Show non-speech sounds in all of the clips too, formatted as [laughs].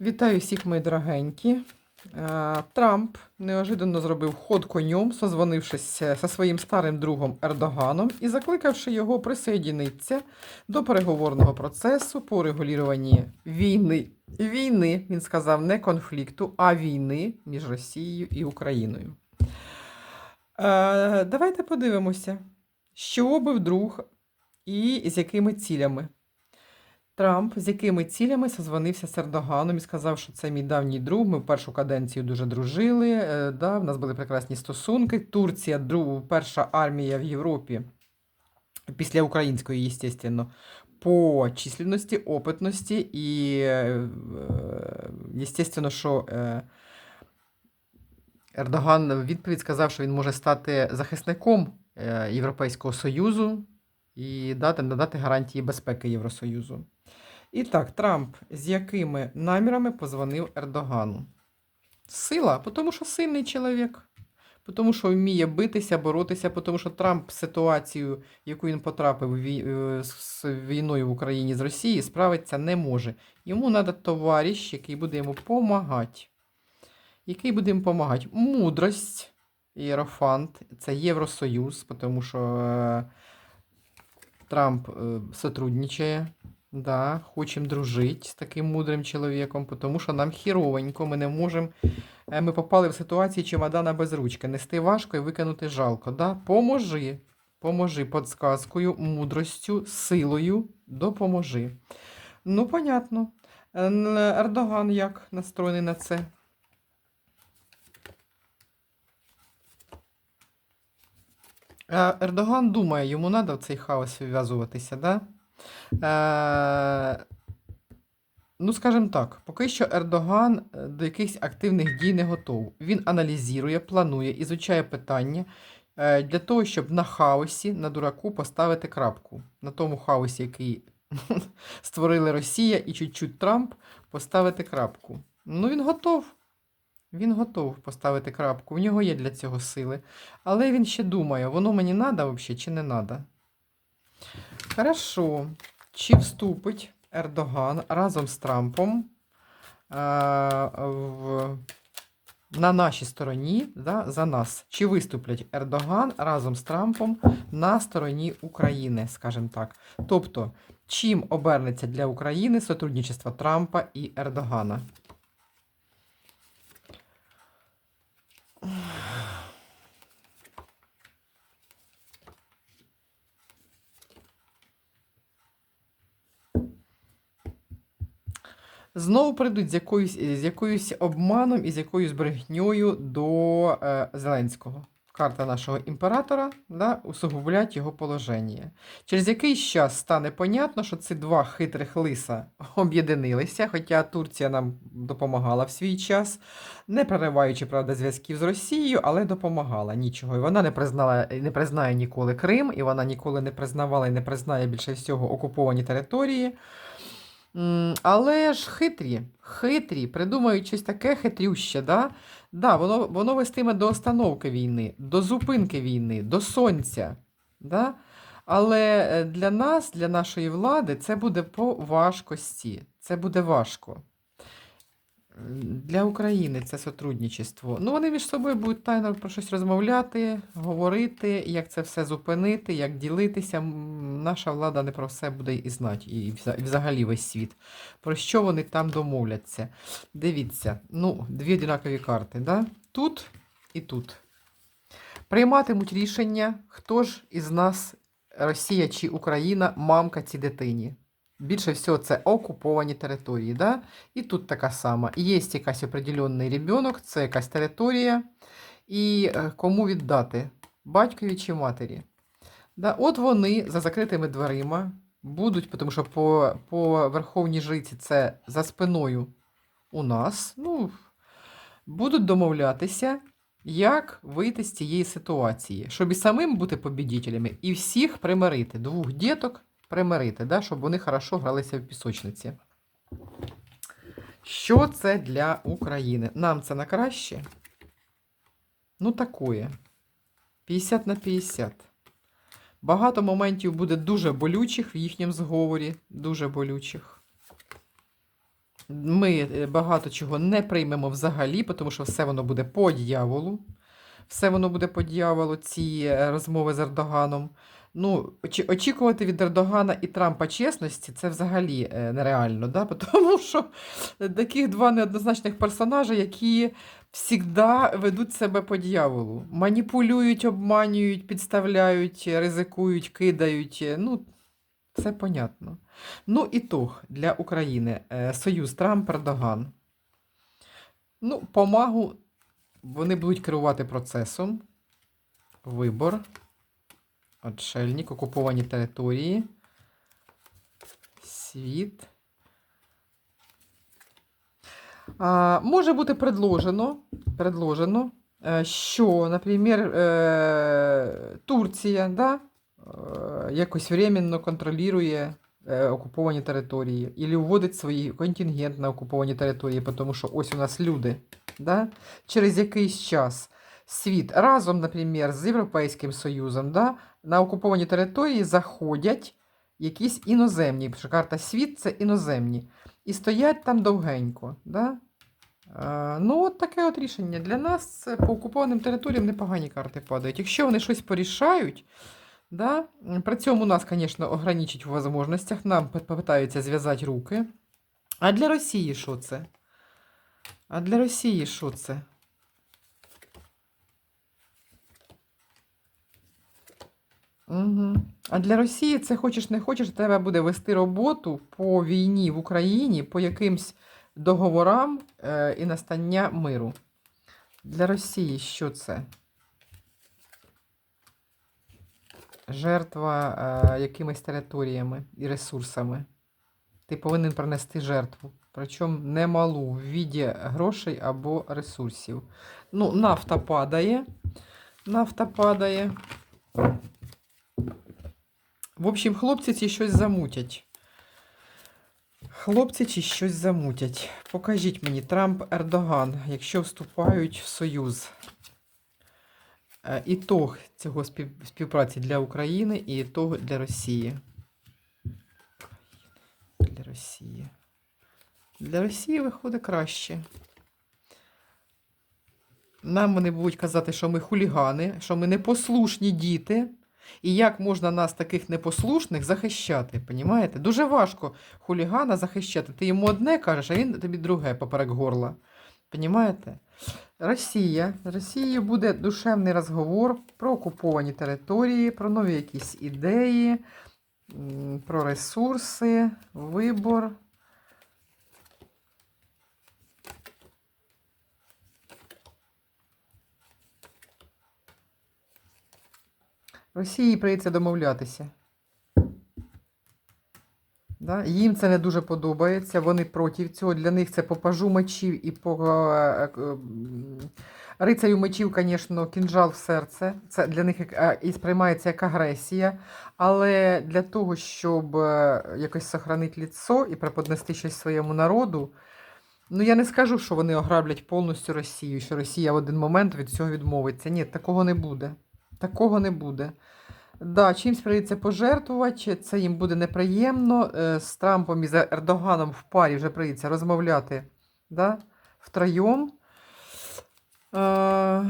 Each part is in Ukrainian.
Вітаю всіх, мої дорогенькі. Е, Трамп неожиданно зробив ход конем, созвонившись е, зі своїм старим другом Ердоганом і закликавши його присоєдинитися до переговорного процесу по регулюванні війни. Війни, він сказав, не конфлікту, а війни між Росією і Україною. Е, Давайте подивимося, що би вдруг і з якими цілями. Трамп з якими цілями созвонився з Ердоганом і сказав, що це мій давній друг. Ми в першу каденцію дуже дружили. е, Да, в нас були прекрасні стосунки. Турція, перша армія в Європі після української, звісно, по численності, опитності і, звісно, що е, Ердоган в відповідь сказав, що він може стати захисником е, Європейського Союзу і дати, надати гарантії безпеки Євросоюзу. І так, Трамп з якими намірами позвонив Ердогану? Сила, тому що сильний чоловік, тому що вміє битися, боротися, тому що Трамп ситуацію, яку він потрапив е, з війною в Україні з Росією, справитися не може. Йому треба товариш, який буде йому допомагати. Який буде йому допомагати? Мудрость, Єрофант, це Євросоюз, тому що е, Трамп е, сотрудничає. Да, хочемо дружити з таким мудрим чоловіком, тому що нам хіровенько, ми не можемо. е, Ми попали в ситуацію чемодана без ручки. Нести важко і викинути жалко. Да? Поможи. Поможи подсказкою, мудростю, силою. Допоможи. Ну, понятно. Е, Ердоган як настроєний на це? Е, Ердоган думає, йому треба в цей хаос вв'язуватися, да? Е, ну, скажімо так, поки що Ердоган е, до якихось активних дій не готов. Він аналізує, планує, ізучає питання е, для того, щоб на хаосі, на дураку поставити крапку. На тому хаосі, який [laughs] створили Росія і чуть-чуть Трамп, поставити крапку. Ну, він готов. Він готов поставити крапку. В нього є для цього сили. Але він ще думає, воно мені треба взагалі чи не треба. Хорошо. Чи вступить Ердоган разом з Трампом е, в, на нашій стороні да, за нас? Чи виступлять Ердоган разом з Трампом на стороні України, скажімо так? Тобто, чим обернеться для України сотрудничество Трампа і Ердогана? Знову прийдуть з якоюсь, з якоюсь обманом і з якоюсь брехньою до е, Зеленського. Карта нашого імператора да, усугублять його положення. Через якийсь час стане понятно, що ці два хитрих лиса об'єдинилися, хоча Турція нам допомагала в свій час, не прориваючи, правда, зв'язків з Росією, але допомагала нічого. І вона не признала, не признає ніколи Крим, і вона ніколи не признавала і не признає більше всього окуповані території. Але ж хитрі, хитрі, придумають щось таке хитрюще, да? Да, воно, воно вестиме до остановки війни, до зупинки війни, до сонця. Да? Але е, для нас, для нашої влади, це буде по важкості. Це буде важко. Для України це сотрудничество. Ну, вони між собою будуть тайно про щось розмовляти, говорити, як це все зупинити, як ділитися. Наша влада не про все буде і знати, і взагалі весь світ. Про що вони там домовляться? Дивіться, ну, дві однакові карти, да? тут і тут. Прийматимуть рішення, хто ж із нас, Росія чи Україна, мамка цій дитині. Більше всього, це окуповані території. Да? І тут така сама. Є якась определенний ребенок, це якась територія. І е, кому віддати? Батькові чи матері? Да? От вони за закритими дверима будуть, тому що по, по Верховній Жриці це за спиною у нас. Ну, будуть домовлятися, як вийти з цієї ситуації, щоб і самим бути побідітелями, і всіх примирити, двох діток примирити, да, щоб вони хорошо гралися в пісочниці. Що це для України? Нам це на краще? Ну, такое. 50 на 50. Багато моментів буде дуже болючих в їхньому зговорі, дуже болючих. Ми е, багато чого не приймемо взагалі, тому що все воно буде по дьяволу. Все воно буде по дьяволу, ці е, розмови з Ердоганом. Ну, очікувати від Ердогана і Трампа чесності це взагалі е, нереально, да? [laughs] тому що таких два неоднозначних персонажі, які завжди ведуть себе по дьяволу. Маніпулюють, обманюють, підставляють, ризикують, кидають. Ну, все понятно. Ну, ітог для України. Е, Союз Трамп-Ердоган. Ну, помагу вони будуть керувати процесом. Вибор. Отшельник, окуповані території. Світ. А, може бути предложено, предложено, е, що, наприклад, е, Турція да, е, якось временно контролює окуповані території, або вводить свій контингент на окуповані території, тому що ось у нас люди, да, через якийсь час світ разом, наприклад, з Європейським Союзом да, на окуповані території заходять якісь іноземні, що карта світ це іноземні. І стоять там довгенько. Да? Е, ну, от таке от рішення. Для нас по окупованим територіям непогані карти падають. Якщо вони щось порішають, да? при цьому нас, звісно, ограничить в можливостях, нам пи- попитаються зв'язати руки. А для Росії що це? А для Росії що це? Угу. А для Росії це хочеш не хочеш, треба буде вести роботу по війні в Україні, по якимсь договорам е, і настання миру. Для Росії що це? Жертва е, якимись територіями і ресурсами. Ти повинен принести жертву. Причому немалу в віді грошей або ресурсів. Ну, нафта падає. Нафта падає. В общем, хлопці ці щось замутять. Хлопці чи щось замутять. Покажіть мені Трамп Ердоган, якщо вступають в союз. Е, Ітог цього спів... співпраці для України і ітог для Росії. Для Росії. Для Росії виходить краще. Нам вони будуть казати, що ми хулігани, що ми непослушні діти. І як можна нас, таких непослушних, захищати? Понімаєте? Дуже важко хулігана захищати. Ти йому одне кажеш, а він тобі друге поперек горла. Понімаєте? Росія. Росією буде душевний розговор про окуповані території, про нові якісь ідеї, про ресурси, вибор. Росії прийдеться домовлятися. Да? Їм це не дуже подобається, вони проти цього. Для них це по пажу мечів і по е, е, м, рицарю мечів, звісно, кінжал в серце. Це для них е, і сприймається як агресія. Але для того, щоб якось сохранити ліцо і преподнести щось своєму народу, ну я не скажу, що вони ограблять повністю Росію, що Росія в один момент від цього відмовиться. Ні, такого не буде. Такого не буде. Да, чимсь прийдеться пожертвувати, це їм буде неприємно. Е, З Трампом і з Ердоганом в парі вже прийдеться розмовляти да, втроєм. Е,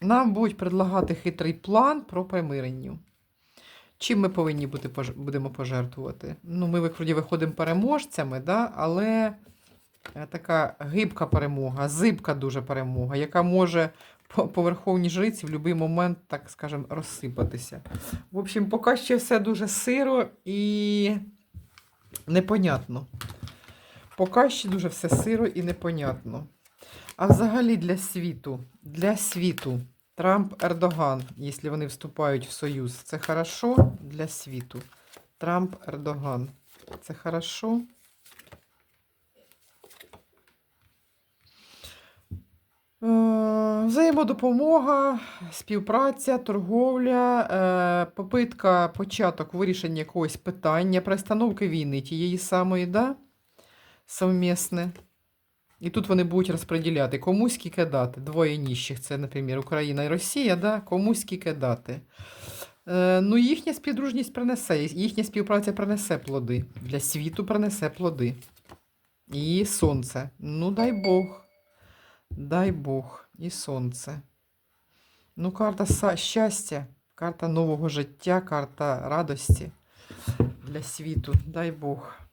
Нам будуть предлагати хитрий план про примирення. Чим ми повинні бути, будемо пожертвувати? Ну, ми виході виходимо переможцями, да, але е, така гибка перемога, зибка дуже перемога, яка може по, по жриці в будь-який момент, так скажемо, розсипатися. В общем, поки ще все дуже сиро і непонятно. Поки ще дуже все сиро і непонятно. А взагалі для світу, для світу, Трамп Ердоган, якщо вони вступають в союз, це хорошо для світу. Трамп Ердоган. Це хорошо. Взаємодопомога, співпраця, торговля, е, попитка, початок вирішення якогось питання, пристановки війни тієї самої, да? Совмісне. І тут вони будуть розподіляти, комусь скільки дати. Двоє ніжчих, це, наприклад, Україна і Росія, да? комусь скільки дати. Е, ну, їхня співдружність принесе, їхня співпраця принесе плоди. Для світу принесе плоди. І сонце. Ну, дай Бог. Дай Бог. І сонце. Ну, карта щастя, карта нового життя, карта радості для світу. Дай Бог.